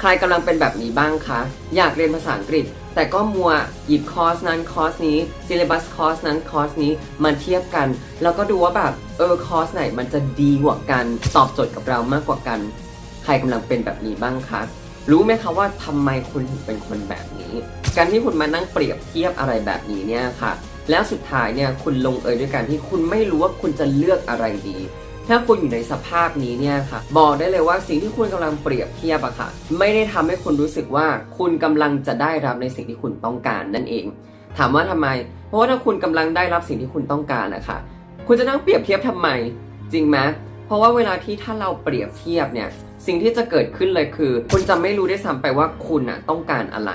ใครกำลังเป็นแบบนี้บ้างคะ อยากเรียนภาษาอังกฤษ แต่ก็มัวหยิบคอร์สนั้นคอร์สนี้ซิล a บัสคอร์สนั้นคอร์สนี้มาเทียบกัน แล้วก็ดูว่าแบบเออคอร์สไหนมันจะดีกว่ากัน ตอบโจทย์กับเรามากกว่ากัน ใครกำลังเป็นแบบนี้บ้างคะรู้ไหมคะว่าทำไมคุณถึงเป็นคนแบบนี้ การที่คุณมานั่งเปรียบเทียบอะไรแบบนี้เนี่ยค่ะ แล้วสุดท้ายเนี่ยคุณลงเอยด้วยการที่คุณไม่รู้ว่าคุณจะเลือกอะไรดี ถ้าคุณอยู่ในสภาพนี้เนี่ยค่ะ บอกได้เลยว่าสิ่งที่คุณกำลังเปรียบเทียบอะค่ะ ไม่ได้ทำให้คุณรู้สึกว่าคุณกำลังจะได้รับในสิ่งที่คุณต้องการนั่นเอง ถามว่าทำไม เพราะว่าถ้าคุณกำลังได้รับสิ่งที่คุณต้องการนะคะคุณจะนั่งเปรียบเทียบทำไม จริงไหมเพราะว่าเวลาที่ถ้าเราเปรียบเทียบเนี่ยสิ่งที่จะเกิดขึ้นเลยคือ คุณจะไม่รู้ได้ซ้ำไปว่าคุณอะต้องการอะไร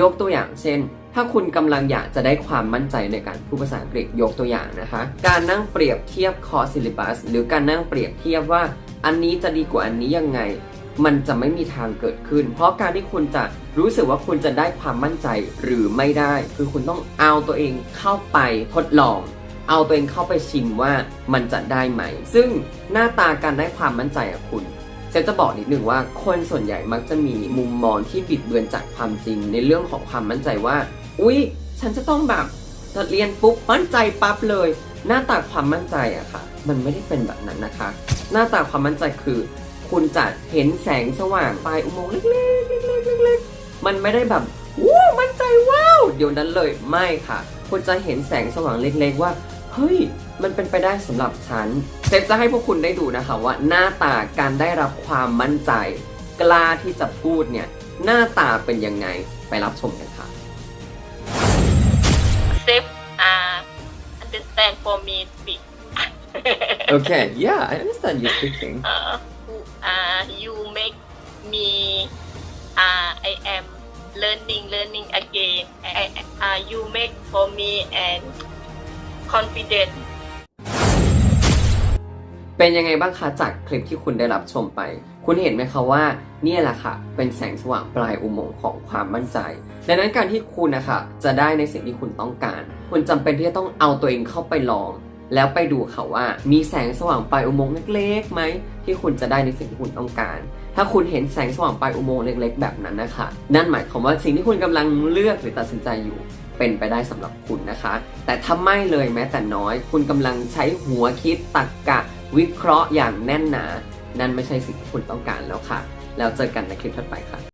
ยกตัวอย่างเช่น ถ้าคุณกำลังอยากจะได้ความมั่นใจในการพูดภาษาอังกฤษยกตัวอย่างนะคะ การนั่งเปรียบเทียบคอร์สิลิบัสหรือการนั่งเปรียบเทียบว่า อันนี้จะดีกว่าอันนี้ยังไง มันจะไม่มีทางเกิดขึ้น เพราะการที่คุณจะรู้สึกว่าคุณจะได้ความมั่นใจหรือไม่ได้ คือคุณต้องเอาตัวเองเข้าไปทดลองเอาตัวเองเข้าไปชิมว่ามันจะได้ไหม ซึ่งหน้าตาการได้ความมั่นใจอะคุณ เซนจะบอกนิดหนึ่งว่าคนส่วนใหญ่มักจะมีมุมมองที่บิดเบือนจากความจริงในเรื่องของความมั่นใจว่า อุ๊ย ฉันจะต้องแบบเรียนปุ๊บมั่นใจปั๊บเลย หน้าตาความมั่นใจอะค่ะ มันไม่ได้เป็นแบบนั้นนะคะ หน้าตาความมั่นใจคือ คุณจะเห็นแสงสว่างปลายอุโมงค์เล็กๆเล็กๆเล็กมันไม่ได้แบบว้าวมั่นใจว้าวเดี๋ยวนั้นเลยไม่ค่ะ คุณจะเห็นแสงสว่างเล็กๆว่า ฮ้ย มันเป็นไปได้สำหรับฉันเซฟจะให้พวกคุณได้ดูนะคะว่าหน้าตาการได้รับความมั่นใจ กล้าที่จะพูดเนี่ย หน้าตาเป็นยังไงไปรับชมกันค่ะ Save uh, understand for me speak. Okay yeah I understand you speaking uh, who- uh, you make me uh, I am learning learning again I, uh, you make for me and confident เป็นยังไงบ้างคะจากคลิปที่คุณได้รับชมไป คุณเห็นไหมคะว่าเนี่ยแหละค่ะ เป็นแสงสว่างปลายอุโมงค์ของความมั่นใจดังนั้นการที่คุณนะคะจะได้ในสิ่งที่คุณต้องการ คุณจำเป็นที่จะต้องเอาตัวเองเข้าไปลอง แล้วไปดูค่ะว่า มีแสงสว่างปลายอุโมงค์เล็กๆไหมที่คุณจะได้ในสิ่งที่คุณต้องการ ถ้าคุณเห็นแสงสว่างปลายอุโมงค์เล็ก ๆ แบบนั้นนะคะนั่นหมายความว่าสิ่งที่คุณกำลังเลือกหรือตัดสินใจอยู่ เป็นไปได้สำหรับคุณนะคะ แต่ถ้าไม่เลยแม้แต่น้อย คุณกำลังใช้หัวคิดตักกะวิเคราะห์อย่างแน่นหนา นั่นไม่ใช่สิ่งที่คุณต้องการแล้วค่ะ แล้วเจอกันในคลิปถัดไปค่ะ